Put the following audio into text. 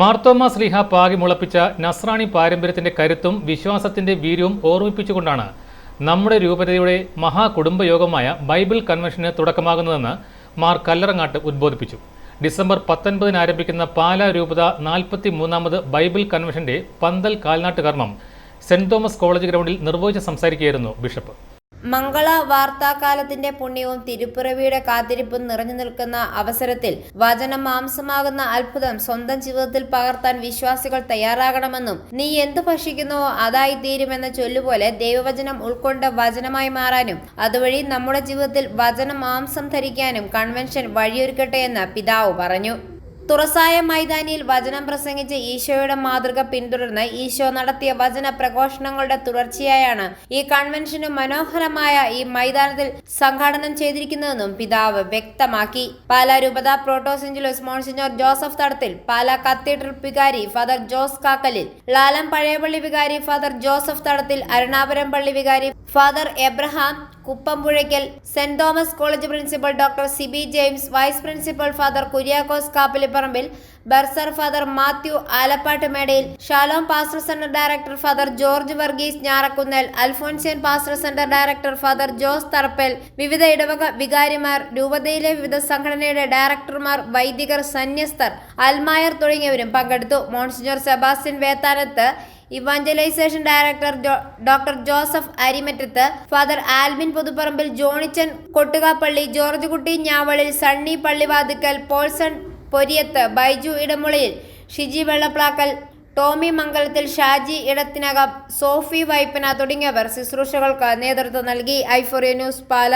മാർത്തോമ ശ്രീഹ പാകി മുളപ്പിച്ച നസ്രാണി പാരമ്പര്യത്തിന്റെ കരുത്തും വിശ്വാസത്തിന്റെ വീര്യവും ഓർമ്മിപ്പിച്ചുകൊണ്ടാണ് നമ്മുടെ രൂപതയുടെ മഹാകുടുംബയോഗമായ ബൈബിൾ കൺവെൻഷന് തുടക്കമാകുന്നതെന്ന് മാർ കല്ലറങ്ങാട്ട് ഉദ്ബോധിപ്പിച്ചു. ഡിസംബർ പത്തൊൻപതിന് ആരംഭിക്കുന്ന പാലാ രൂപത നാൽപ്പത്തി മൂന്നാമത് ബൈബിൾ കൺവെൻഷന്റെ പന്തൽ കാൽനാട്ട് കർമ്മം സെന്റ് തോമസ് കോളേജ് ഗ്രൗണ്ടിൽ നിർവഹിച്ച് സംസാരിക്കുകയായിരുന്നു ബിഷപ്പ്. മംഗള വാർത്താകാലത്തിന്റെ പുണ്യവും തിരുപ്പിറവിയുടെ കാത്തിരിപ്പും നിറഞ്ഞു നിൽക്കുന്ന അവസരത്തിൽ വചനം മാംസമാകുന്ന അത്ഭുതം സ്വന്തം ജീവിതത്തിൽ പകർത്താൻ വിശ്വാസികൾ തയ്യാറാകണമെന്നും നീ എന്തു ഭക്ഷിക്കുന്നുവോ അതായി തീരുമെന്ന ചൊല്ലുപോലെ ദൈവവചനം ഉൾക്കൊണ്ട് വചനമായി മാറാനും അതുവഴി നമ്മുടെ ജീവിതത്തിൽ വചനം മാംസം ധരിക്കാനും കൺവെൻഷൻ വഴിയൊരുക്കട്ടെ എന്ന് പിതാവ് പറഞ്ഞു. തുറസായ മൈതാനിയിൽ വചനം പ്രസംഗിച്ച് ഈശോയുടെ മാതൃക പിന്തുടർന്ന് ഈശോ നടത്തിയ വചന പ്രഘോഷണങ്ങളുടെ തുടർച്ചയായാണ് ഈ കൺവെൻഷന് മനോഹരമായ ഈ മൈതാനത്തിൽ സംഘാടനം ചെയ്തിരിക്കുന്നതെന്നും പിതാവ് വ്യക്തമാക്കി. പാല രൂപത protosyncellus monsignor Joseph Thadathil Pala cathedral വികാരി ഫാദർ ജോസ് കാക്കലിൽ ലാലം പഴയപള്ളി വികാരി ഫാദർ ജോസഫ് തടത്തിൽ അരുണാപുരം പള്ളി വികാരി father Abraham Kuppampuzhackal Saint Thomas college principal doctor Sibi James vice principal father Kuriakose Kappilipparambil bursar father Mathew Alappatt Medayil Shalom pastor centre director father George Varghese Njarakkunnel Alphonsian pastor centre director father Jose Tharappel വിവിധ ഇടവക വികാരിമാർ രൂപതയിലെ വിവിധ സംഘടനയുടെ ഡയറക്ടർമാർ വൈദികർ സന്യസ്തർ അൽമായർ തുടങ്ങിയവരും പങ്കെടുത്തു. Monsignor Sebastian Vethanath evangelisation director doctor Joseph Arimattath father Albin Puthupparambil Johnichan Kottukappally George Kutty Njavalil Sunny Pallivathukkal Paulson Poriyath Baiju Edamulayil Shiji Vellaplackal Tomy Mangalathil Shaji Edathinakam Sophy Vaippana തുടങ്ങിയവർ ശുശ്രൂഷകൾക്ക് നേതൃത്വം നൽകി. ഐഫോറിയ ന്യൂസ് പാല.